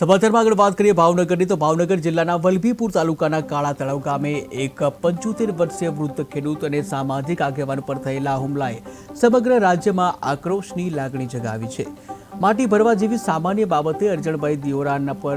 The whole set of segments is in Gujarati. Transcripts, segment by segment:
સમાચારમાં આગળ વાત કરીએ ભાવનગરની, તો ભાવનગર જિલ્લાના વલભીપુર તાલુકાના કાળા તળાવ ગામે એક પંચોતેર વર્ષીય વૃદ્ધ ખેડૂત અને સામાજિક આગેવાન પર થયેલા હુમલાએ સમગ્ર રાજ્યમાં આક્રોશની લાગણી જગાવી છે. માટી ભરવા જેવી સામાન્ય બાબતે અરજણભાઈ દિયોરાના પર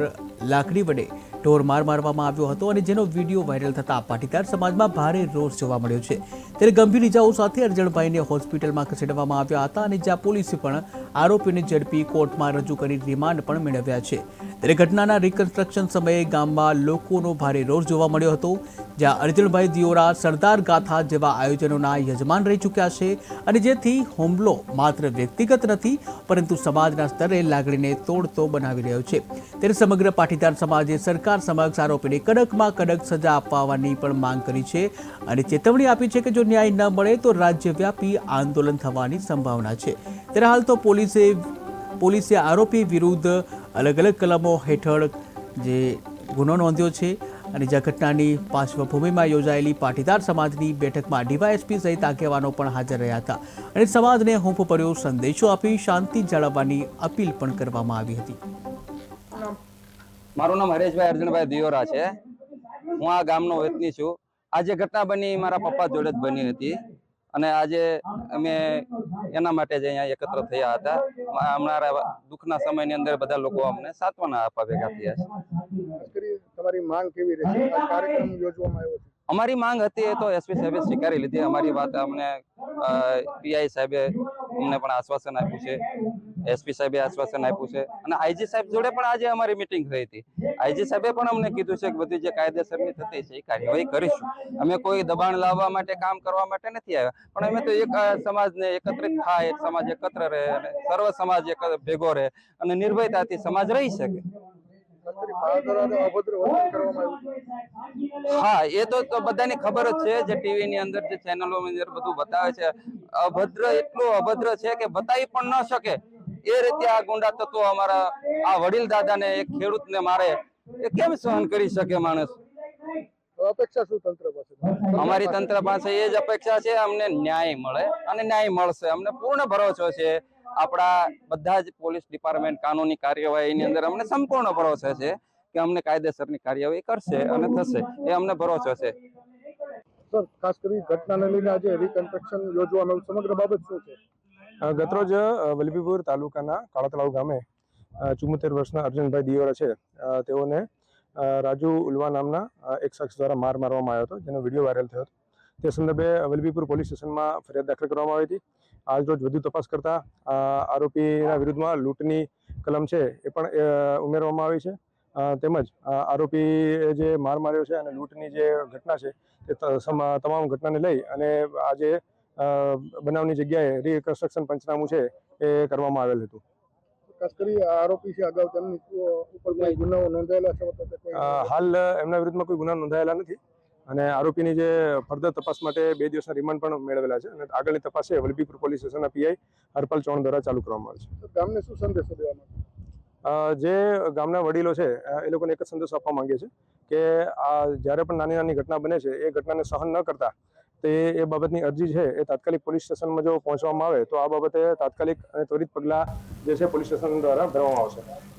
લાકડી વડે ઢોર માર મારવામાં આવ્યો હતો અને જેનો વીડિયો વાયરલ થતા પાટીદાર સમાજમાં ભારે રોષ જોવા મળ્યો છે. ત્યારે ગંભીર ઇજાઓ સાથે અરજણભાઈને હોસ્પિટલમાં ખસેડવામાં આવ્યા હતા અને જ્યાં પોલીસે પણ આરોપીને ઝડપી કોર્ટમાં રજૂ કરી રિમાન્ડ પણ મેળવ્યા છે. ત્યારે ઘટનાના રિકન્સ્ટ્રક્શન સમયે ગામમાં લોકોનો ભારે રોષ જોવા મળ્યો હતો, જ્યાં અર્જુનભાઈ દિયોરા, સરદાર ગાથા જેવા આયોજનોના યજમાન રહી ચૂક્યા છે અને જેથી હુમલો માત્ર વ્યક્તિગત નથી, પરંતુ સમાજના સ્તરે લાગણીને તોડતો બનાવી રહ્યો છે. ત્યારે સમગ્ર પાટીદાર સમાજે સરકાર સમક્ષ આરોપીને કડકમાં કડક સજા અપાવવાની પણ માંગ કરી છે અને ચેતવણી આપી છે કે જો ન્યાય ન મળે તો રાજ્યવ્યાપી આંદોલન થવાની સંભાવના છે. ત્યારે હાલ તો પોલીસે પોલીસે આરોપી વિરુદ્ધ અલગ અલગ કલમો હેઠળ જે ગુનો નોંધ્યો છે અને જે ઘટનાની પાર્શ્વભૂમિમાં યોજાયેલી પાટીદાર સમાજની બેઠકમાં ડીવાયએસપી સહિત આગેવાનો પણ હાજર રહ્યા હતા અને સમાજને હૂંફ પડ્યો સંદેશો આપી શાંતિ જાળવવાની અપીલ પણ કરવામાં આવી હતી. મારું નામ હરેશભાઈ અર્જુનભાઈ દિયોરા છે. હું આ ગામનો વતની છું. આજે ઘટના બની મારા પપ્પા જોડે જ બની હતી. અને આજે અમે એના માટે જ અહીંયા એકત્ર થયા હતા. અમારા દુઃખના સમયની અંદર બધા લોકો અમને સાંત્વના આપવા ભેગા થયા છે. તમારી માંગ કેવી રહેશે? કાર્યક્રમ યોજવામાં આવ્યો છે. અમારી માંગ હતી એ તો એસપી સાહેબે સ્વીકારી લીધી. અમારી વાત અમને પીઆઈ સાહેબે અમને પણ આશ્વાસન આપ્યું છે. એસપી સાહેબે આશ્વાસન આપ્યું છે. અને આઈજી સાહેબ જોડે પણ આજે અમારી મિટિંગ થઈ હતી. આઈજી સાહેબે પણ અમને કીધું છે કે બધી જે કાયદેસરની થતી છે, એ કાર્યવાહી કરીશું. અમે કોઈ દબાણ લાવવા માટે, કામ કરવા માટે નથી આવ્યા. પણ અમે તો એક સમાજને એકત્રિત થાય સમાજ એકત્ર રહે અને સર્વ સમાજ એક ભેગો રહે અને નિર્ભયતાથી સમાજ રહી શકે. હા, એ તો બધાની ખબર જ છે જે ટીવી ની અંદર જે ચેનલો બધું બતાવે છે. અભદ્ર એટલું અભદ્ર છે કે બતાવી પણ ન શકે. એ રીતે આ ગુંડા તત્વો અમારા આ વડીલ દાદાને એક ખેડૂતને મારે એ કેમ સહન કરી શકે માણસ? અપેક્ષા શું તંત્ર પાસે? અમારી તંત્ર પાસે એ જ અપેક્ષા છે અમને ન્યાય મળે અને ન્યાય મળશે. અમને પૂર્ણ ભરોસો છે. આપણા બધા જ પોલીસ ડિપાર્ટમેન્ટ કાનૂની કાર્યવાહીની અંદર અમને સંપૂર્ણ ભરોસો છે કે અમને કાયદેસરની કાર્યવાહી કરશે અને થશે. એ અમને ભરોસો છે. સર ખાસ કરી ઘટનાને લઈને આજે રિકન્સ્ટ્રક્શન આવ્યું સમગ્ર બાબત શું છે? ગતરોજ વલભીપુર તાલુકાના કાળાતળાવ ગામે ચુમ્મોતેર વર્ષના અર્જુનભાઈ દિયોરા છે. તેઓને રાજુ ઉલવા નામના એક શખ્સ દ્વારા માર મારવામાં આવ્યો હતો, જેનો વીડિયો વાયરલ થયો હતો. તે સંદર્ભે વલભીપુર પોલીસ સ્ટેશનમાં ફરિયાદ દાખલ કરવામાં આવી હતી. આજરોજ વધુ તપાસ કરતા આરોપીના વિરુદ્ધમાં લૂંટની કલમ છે એ પણ ઉમેરવામાં આવી છે. તેમજ આરોપીએ જે માર માર્યો છે અને લૂંટની જે ઘટના છે, તે તમામ ઘટનાને લઈ અને આજે બનાવની જગ્યાએ રિકન્સ્ટ્રક્શન પંચનામું છે એ કરવામાં આવેલ હતું. ખાસ કરી આરોપી છે અગાઉ તેમની ઉપર કોઈ ગુનાઓ નોંધાયેલા છે હાલ એમના વિરુદ્ધમાં કોઈ ગુના નોંધાયેલા નથી અને આરોપીની જે ફર્ધર તપાસ માટે બે દિવસના રિમાન્ડ પણ મેળવેલા છે અને આગળની તપાસ છે વલભીપુર પોલીસ સ્ટેશનના પીઆઈ હરપાલ ચૌહાણ દ્વારા ચાલુ કરવામાં આવે છે. ગામને શું સંદેશો દેવા માંગે? જે ગામના વડીલો છે એ લોકોને એક જ સંદેશો આપવા માંગે છે કે આ જ્યારે પણ નાની નાની ઘટના બને છે એ ઘટનાને સહન ન કરતા તે એ બાબતની અરજી છે એ તાત્કાલિક પોલીસ સ્ટેશનમાં જો પહોંચવામાં આવે તો આ બાબતે તાત્કાલિક અને ત્વરિત પગલાં જે છે પોલીસ સ્ટેશન દ્વારા ભરવામાં આવશે.